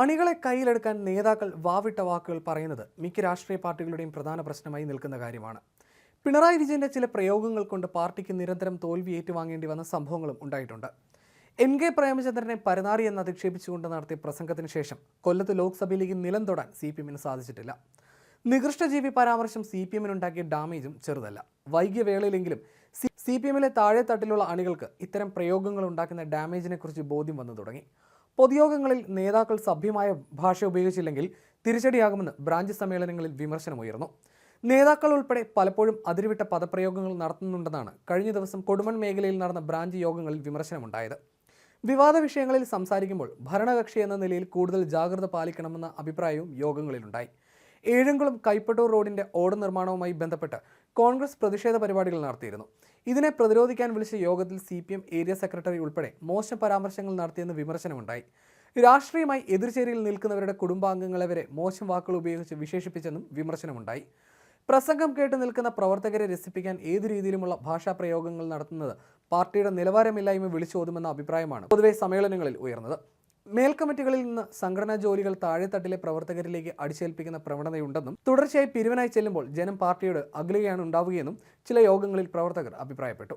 അണികളെ കയ്യിലെടുക്കാൻ നേതാക്കൾ വാവിട്ട വാക്കുകൾ പറയുന്നത് മിക്ക രാഷ്ട്രീയ പാർട്ടികളുടെയും പ്രധാന പ്രശ്നമായി നിൽക്കുന്ന കാര്യമാണ്. പിണറായി വിജയന്റെ ചില പ്രയോഗങ്ങൾ കൊണ്ട് പാർട്ടിക്ക് നിരന്തരം തോൽവി ഏറ്റുവാങ്ങേണ്ടി വന്ന സംഭവങ്ങളും ഉണ്ടായിട്ടുണ്ട്. എൻ കെ പ്രേമചന്ദ്രനെ പരനാറി എന്ന് അധിക്ഷേപിച്ചുകൊണ്ട് നടത്തിയ പ്രസംഗത്തിന് ശേഷം കൊല്ലത്ത് ലോക്സഭയിലേക്ക് നിലം തൊടാൻ സി പി എമ്മിന് സാധിച്ചിട്ടില്ല. നികൃഷ്ടജീവി പരാമർശം സി പി എമ്മിനുണ്ടാക്കിയ ഡാമേജും ചെറുതല്ല. വൈകിയ വേളയിലെങ്കിലും സി പി എമ്മിലെ താഴെത്തട്ടിലുള്ള അണികൾക്ക് ഇത്തരം പ്രയോഗങ്ങൾ ഉണ്ടാക്കുന്ന ഡാമേജിനെക്കുറിച്ച് ബോധ്യം വന്നു തുടങ്ങി. പൊതുയോഗങ്ങളിൽ നേതാക്കൾ സഭ്യമായ ഭാഷ ഉപയോഗിച്ചില്ലെങ്കിൽ തിരിച്ചടിയാകുമെന്ന് ബ്രാഞ്ച് സമ്മേളനങ്ങളിൽ വിമർശനമുയർന്നു നേതാക്കൾ ഉൾപ്പെടെ പലപ്പോഴും അതിരുവിട്ട പദപ്രയോഗങ്ങൾ നടത്തുന്നുണ്ടെന്നാണ് കഴിഞ്ഞ ദിവസം കൊടുമൺ മേഖലയിൽ നടന്ന ബ്രാഞ്ച് യോഗങ്ങളിൽ വിമർശനമുണ്ടായത്. വിവാദ വിഷയങ്ങളിൽ സംസാരിക്കുമ്പോൾ ഭരണകക്ഷി എന്ന നിലയിൽ കൂടുതൽ ജാഗ്രത പാലിക്കണമെന്ന അഭിപ്രായവും യോഗങ്ങളിലുണ്ടായി. ഏഴംകുളം കൈപ്പട്ടൂർ റോഡിന്റെ ഓട് നിർമ്മാണവുമായി ബന്ധപ്പെട്ട് കോൺഗ്രസ് പ്രതിഷേധ പരിപാടികൾ നടത്തിയിരുന്നു. ഇതിനെ പ്രതിരോധിക്കാൻ വിളിച്ച യോഗത്തിൽ സി ഏരിയ സെക്രട്ടറി ഉൾപ്പെടെ മോശം പരാമർശങ്ങൾ നടത്തിയെന്ന് വിമർശനമുണ്ടായി. രാഷ്ട്രീയമായി എതിർചേരിയിൽ നിൽക്കുന്നവരുടെ കുടുംബാംഗങ്ങളെ വരെ മോശം വാക്കുകൾ ഉപയോഗിച്ച് വിശേഷിപ്പിച്ചെന്നും വിമർശനമുണ്ടായി. പ്രസംഗം കേട്ട് നിൽക്കുന്ന പ്രവർത്തകരെ രസിപ്പിക്കാൻ ഏതു രീതിയിലുമുള്ള ഭാഷാ പ്രയോഗങ്ങൾ നടത്തുന്നത് പാർട്ടിയുടെ നിലവാരമില്ലായ്മ വിളിച്ചോതുമെന്ന അഭിപ്രായമാണ് പൊതുവെ സമ്മേളനങ്ങളിൽ ഉയർന്നത്. മേൽക്കമ്മിറ്റികളിൽ നിന്ന് സംഘടനാ ജോലികൾ താഴെത്തട്ടിലെ പ്രവർത്തകരിലേക്ക് അടിച്ചേൽപ്പിക്കുന്ന പ്രവണതയുണ്ടെന്നും തുടർച്ചയായി പിരിവനായി ചെല്ലുമ്പോൾ ജനം പാർട്ടിയോട് അകലുകയാണ് ഉണ്ടാവുകയെന്നും ചില യോഗങ്ങളിൽ പ്രവർത്തകർ അഭിപ്രായപ്പെട്ടു